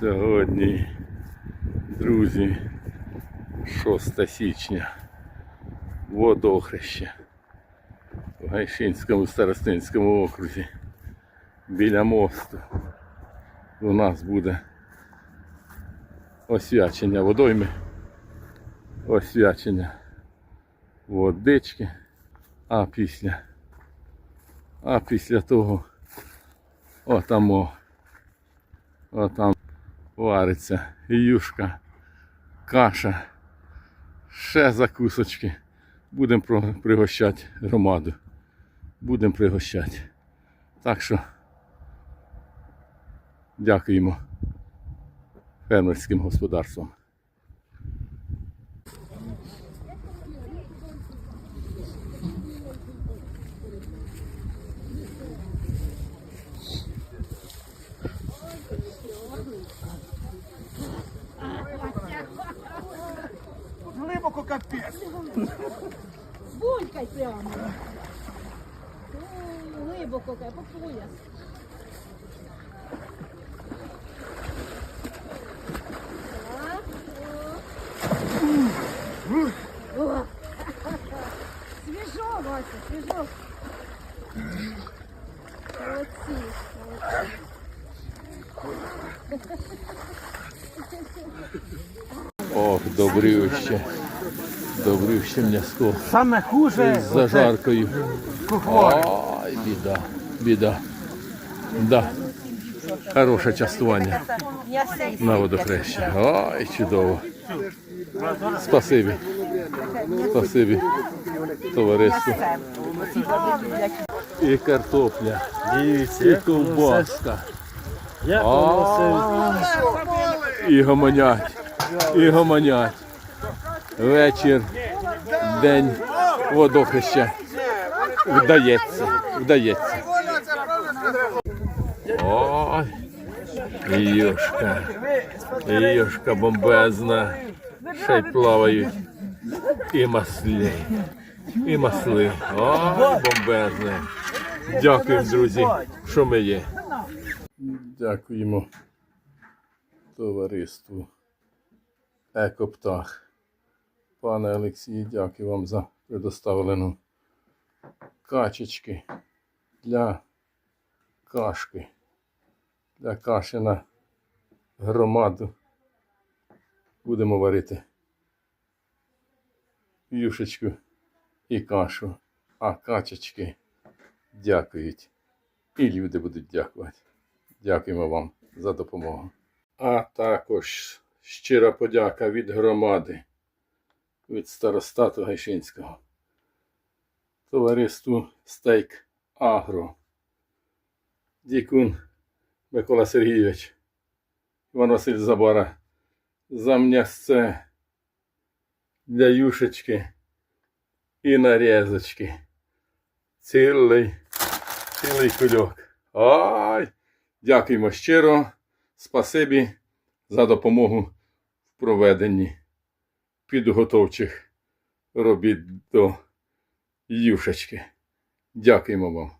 Сьогодні, друзі, 6 січня, водохреще в Гайшинському старостинському окрузі. Біля мосту у нас буде освячення водойми, освячення водички, а після, а після того отамо, отам вариться юшка, каша, ще закусочки. Будемо пригощати громаду. Будемо пригощати. Так що дякуємо фермерським господарствам. Глибоко капець. Булькай прямо. Ой, Глибоко, кай, по пояс. Так, о. О. Свіжо, Вася, свіжо. Молодці, молодці. Ох, добрюще. Добрюще м'яско. Саме хуже. З зажаркою. Ай, біда, біда. Да. Хороше частування на водохрещі. Ай, чудово. Спасибі. Спасибі, товариству. І картопля, і ковбаска, Я і гомонять, і гомонять. Вечір, день водохреща. Вдається, вдається. Ой, юшка, юшка бомбезна. Ще й плавають. І масли. І масли. Ой, бомбезне. Дякуємо, друзі, що ми є. Дякуємо товариству Екоптах. Пане Олексію, дякую вам за предоставлену качечки для кашки. Для каші на громаду. Будемо варити юшечку і кашу. А качечки дякують. І люди будуть дякувати. Дякуємо вам за допомогу. А також щира подяка від громади, від старостату Гайшинського, товариству Стейк Агро, Дікун Микола Сергійович, Іван Василь Забара, за м'ясце для юшечки і нарізочки. Цілий, цілий кульок. Ай! Дякуємо щиро. Спасибі за допомогу в проведенні підготовчих робіт до юшечки. Дякуємо вам.